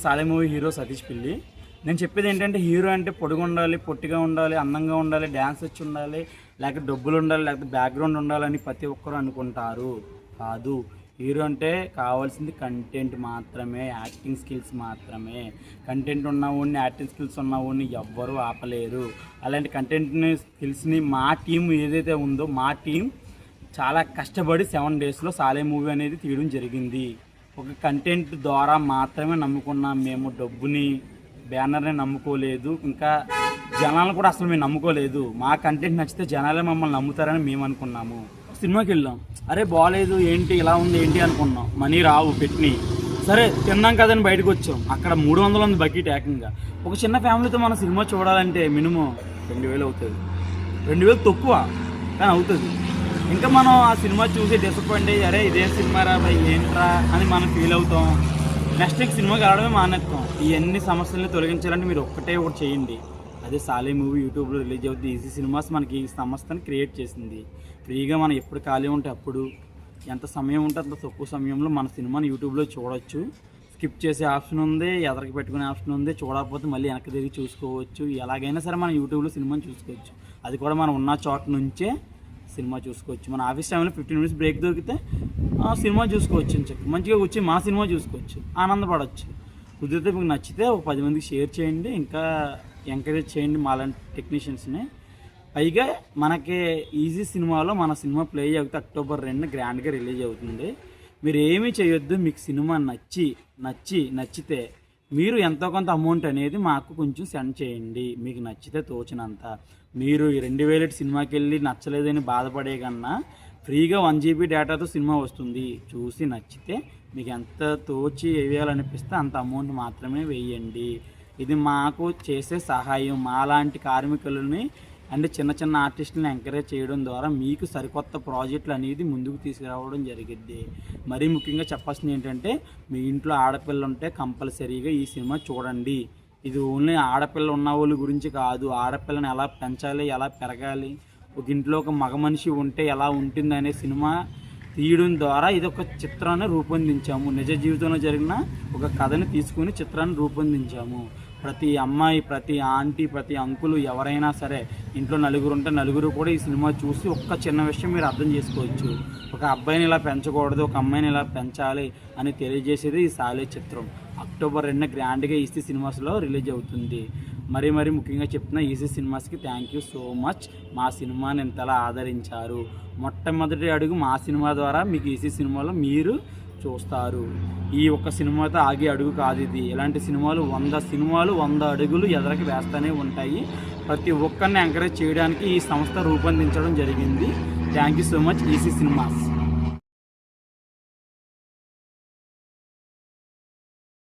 సాలే movie hero Satish పిల్లి. నేను చెప్పేది ఏంటంటే హీరో అంటే పొడుగు ఉండాలి పొట్టిగా ఉండాలి అందంగా ఉండాలి డ్యాన్స్ వచ్చి ఉండాలి లేకపోతే డబ్బులు ఉండాలి లేకపోతే బ్యాక్గ్రౌండ్ ఉండాలని ప్రతి ఒక్కరు అనుకుంటారు. కాదు. హీరో అంటే కావాల్సింది కంటెంట్ మాత్రమే యాక్టింగ్ స్కిల్స్ మాత్రమే. కంటెంట్ ఉన్నవాడిని యాక్టింగ్ స్కిల్స్ ఉన్నవాడిని ఎవ్వరూ ఆపలేరు. అలాంటి కంటెంట్ని స్కిల్స్ని మా టీం ఏదైతే ఉందో మా టీం చాలా కష్టపడి సెవెన్ డేస్లో సాలే మూవీ అనేది తీయడం జరిగింది. ఒక కంటెంట్ ద్వారా మాత్రమే నమ్ముకున్నాం. మేము డబ్బుని బ్యానర్ని నమ్ముకోలేదు. ఇంకా జనాలను కూడా అసలు మేము నమ్ముకోలేదు. మా కంటెంట్ నచ్చితే జనాలే మమ్మల్ని నమ్ముతారని మేము అనుకున్నాము. సినిమాకి వెళ్ళాం. అరే బాగాలేదు ఏంటి ఇలా ఉంది ఏంటి అనుకున్నాం. మనీ రావు పెట్టిని. సరే తిన్నాం కదని బయటకు వచ్చాం. అక్కడ మూడు వందలు ఉంది బకెట్ ఏకంగా. ఒక చిన్న ఫ్యామిలీతో మనం సినిమా చూడాలంటే మినిమం రెండు వేలు అవుతుంది. రెండు వేలు తక్కువ కానీ అవుతుంది. ఇంకా మనం ఆ సినిమా చూసి డిసప్పాయింట్ అయ్యి అరే ఇదే సినిమా రా భయ్ ఏంట్రా? అని మనం ఫీల్ అవుతాం. నెక్స్ట్ నెక్స్ట్ సినిమాకి వెళ్ళడమే మానేస్తాం. ఈ అన్ని సమస్యలను తొలగించాలంటే మీరు ఒక్కటే ఒకటి చేయండి. అదే సాలే మూవీ యూట్యూబ్లో రిలీజ్ అవుతుంది ఈజీ సినిమాస్ మనకి ఈ సమస్యను క్రియేట్ చేసింది. ఫ్రీగా మనం ఎప్పుడు ఖాళీ ఉంటే అప్పుడు ఎంత సమయం ఉంటే అంత తక్కువ సమయంలో మన సినిమాని యూట్యూబ్లో చూడొచ్చు. స్కిప్ చేసే ఆప్షన్ ఉంది ఎదరికి పెట్టుకునే ఆప్షన్ ఉంది. చూడకపోతే మళ్ళీ వెనక్కి తిరిగి చూసుకోవచ్చు. ఎలాగైనా సరే మనం యూట్యూబ్లో సినిమాని చూసుకోవచ్చు. అది కూడా మనం ఉన్న చోట నుంచే సినిమా చూసుకోవచ్చు. మన ఆఫీస్ టైంలో ఫిఫ్టీన్ మినిట్స్ బ్రేక్ దొరికితే ఆ సినిమా చూసుకోవచ్చు అని చెప్పి. మంచిగా వచ్చి మా సినిమా చూసుకోవచ్చు. ఆనందపడవచ్చు కుదిరితే మీకు నచ్చితే ఒక పది మందికి షేర్ చేయండి. ఇంకా ఎంకరేజ్ చేయండి మాలాంటి టెక్నీషియన్స్ని. పైగా మనకి ఈజీ సినిమాలో మన సినిమా ప్లే అవుతుంది అక్టోబర్ రెండు గ్రాండ్గా రిలీజ్ అవుతుంది. మీరు ఏమీ చేయొద్దు. మీకు సినిమా నచ్చి నచ్చి నచ్చితే మీరు ఎంతో కొంత అమౌంట్ అనేది మాకు కొంచెం సెండ్ చేయండి. మీకు నచ్చితే తోచినంత. మీరు ఈ రెండు వేల సినిమాకి వెళ్ళి నచ్చలేదని బాధపడే కన్నా ఫ్రీగా వన్ జీబీ డేటాతో సినిమా వస్తుంది. చూసి నచ్చితే మీకు ఎంత తోచి వేయాలనిపిస్తే అంత అమౌంట్ మాత్రమే వేయండి. ఇది మాకు చేసే సహాయం. మాలాంటి కార్మికులని అండ్ చిన్న చిన్న ఆర్టిస్టులను ఎంకరేజ్ చేయడం ద్వారా మీకు సరికొత్త ప్రాజెక్టులు అనేది ముందుకు తీసుకురావడం జరిగిద్ది. మరీ ముఖ్యంగా చెప్పాల్సింది ఏంటంటే మీ ఇంట్లో ఆడపిల్ల ఉంటే కంపల్సరీగా ఈ సినిమా చూడండి. ఇది ఓన్లీ ఆడపిల్ల ఉన్న వాళ్ళ గురించి కాదు ఆడపిల్లని ఎలా పెంచాలి ఎలా పెరగాలి ఒక ఇంట్లో ఒక మగ మనిషి ఉంటే ఎలా ఉంటుంది అనే సినిమా తీయడం ద్వారా ఇది ఒక చిత్రాన్ని రూపొందించాము. నిజ జీవితంలో జరిగిన ఒక కథని తీసుకుని చిత్రాన్ని రూపొందించాము. ప్రతి అమ్మాయి ప్రతి ఆంటీ ప్రతి అంకులు ఎవరైనా సరే ఇంట్లో నలుగురు ఉంటే నలుగురు కూడా ఈ సినిమా చూసి ఒక్క చిన్న విషయం మీరు అర్థం చేసుకోవచ్చు. ఒక అబ్బాయిని ఇలా పెంచకూడదు ఒక అమ్మాయిని ఇలా పెంచాలి అని తెలియజేసేది ఈ సాలే చిత్రం. అక్టోబర్ రెండు గ్రాండ్గా ఈసీ సినిమాస్లో రిలీజ్ అవుతుంది. మరీ మరీ ముఖ్యంగా చెప్తున్న ఈసీ సినిమాస్కి థ్యాంక్ యూ సో మచ్ మా సినిమాని ఇంతలా ఆదరించారు. మొట్టమొదటి అడుగు మా సినిమా ద్వారా మీకు ఈసీ సినిమాలో మీరు చూస్తారు. ఈ ఒక్క సినిమాతో ఆగే అడుగు కాదు ఇది. ఇలాంటి సినిమాలు వంద సినిమాలు వంద అడుగులు ఎదరికి వేస్తూనే ఉంటాయి. ప్రతి ఒక్కరిని ఎంకరేజ్ చేయడానికి ఈ సంస్థ రూపొందించడం జరిగింది. Thank you so much EC cinemas